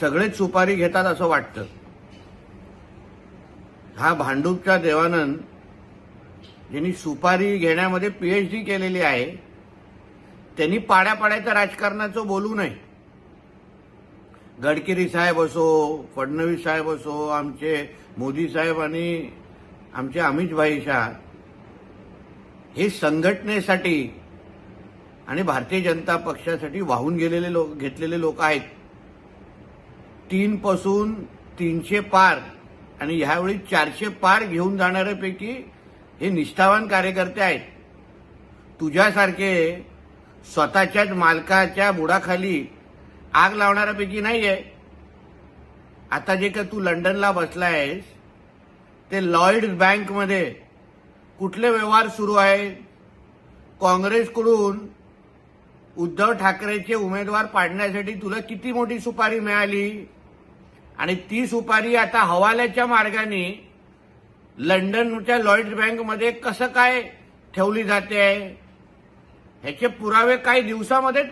सगळेच सुपारी घेतात असं वाटतं. हा भांडूपचा देवानंद ज्यांनी सुपारी घेण्यामध्ये पीएचडी केलेली आहे त्यांनी पाड्यापाड्याच्या राजकारणाचं बोलू नये. गडकरी साहेब असो फडणवीस साहेब असो आमचे मोदी साहेब आणि आमचे अमित भाई शाह हे संघटनेसाठी आणि भारतीय जनता पक्षासाठी वाहून गेलेले लोक घेतलेले लोक आहेत. तीन पासून तीनशे पार आणि ह्यावेळी चारशे पार घेऊन जाणाऱ्यापैकी हे निष्ठावान कार्यकर्ते आहेत. तुझ्यासारखे स्वतःच्याच मालकाच्या बुडाखाली आग लावणाऱ्यापैकी आहे आता जे का तू लंडनला बसलायस ते लॉईड्स बँकमध्ये कुठले व्यवहार सुरू आहेत? काँग्रेसकडून उद्धव ठाकरेचे उमेदवार पाडण्यासाठी तुला किती मोठी सुपारी मिळाली? आणि ती सुपारी आता हवाल्याच्या मार्गाने लंडनच्या लॉइड बँकमध्ये कसं काय ठेवली जाते? ह्याचे पुरावे काही दिवसामध्ये